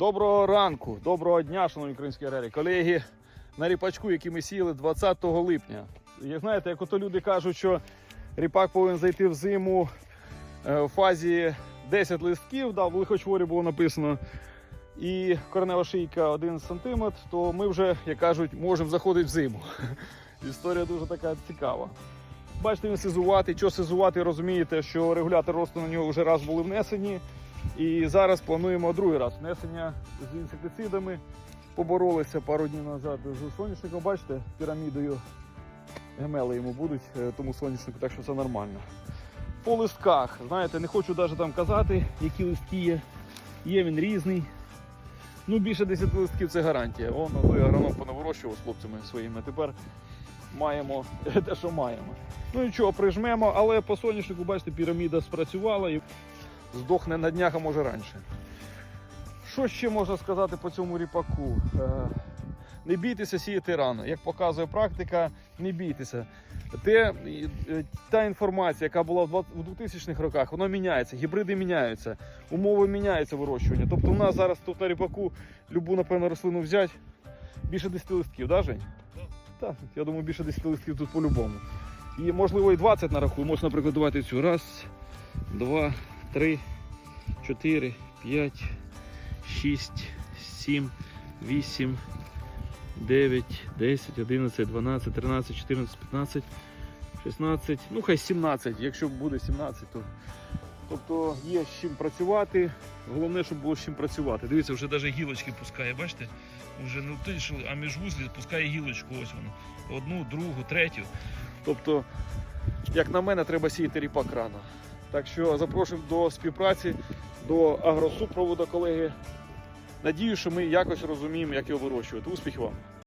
Доброго ранку, доброго дня, шановні українські аграрії. Колеги, на ріпачку, який ми сіяли 20 липня. Як знаєте, як ото люди кажуть, що ріпак повинен зайти в зиму е, в фазі 10 листків, да, в лихочворі було написано, і коренева шийка 1 см, то ми вже, як кажуть, можемо заходити в зиму. Історія дуже така цікава. Бачите, він сизувати. Що сизувати, розумієте, що регулятор росту на нього вже раз були внесені. І зараз плануємо другий раз внесення з інсектицидами. Поборолися пару днів назад з соняшником. Бачите, пірамідою гемели йому будуть, е, тому соняшнику, так що все нормально. По листках, знаєте, не хочу навіть там казати, які листки є. Є він різний. Ну, більше 10 листків це гарантія. Он той агроном понаворощував з хлопцями своїми. Тепер маємо те, що маємо. Ну нічого, прижмемо, але по соняшнику, бачите, піраміда спрацювала здохне на днях, а може раніше. Що ще можна сказати по цьому ріпаку? Е, Не бійтеся сіяти рано. Як показує практика, не бійтеся. Те, е, та інформація, яка була в 2000-х роках, вона міняється, гібриди міняються, умови міняються вирощування. Тобто у нас зараз тут на ріпаку любу, напевно, рослину взяти більше 10 листків, да, Жень? Так, я думаю, більше 10 листків тут по-любому. І можливо і 20 нарахую. Можна, наприклад, цю. Раз, два, три, чотири, п'ять, шість, сім, вісім, дев'ять, десять, одинадцять, дванадцять, тринадцять, чотирнадцять, п'ятнадцять, шістнадцять, ну хай 17, якщо буде 17, то. Тобто є з чим працювати. Головне, щоб було з чим працювати. Дивіться, вже навіть гілочки пускає, бачите? Вже не що, а міжвузлі пускає гілочку, ось воно. Одну, другу, третю. Тобто, як на мене, треба сіяти ріпак рано. Так що запрошуємо до співпраці, до агросупроводу, колеги. Надію, що ми якось розуміємо, як його вирощувати. Успіхів вам!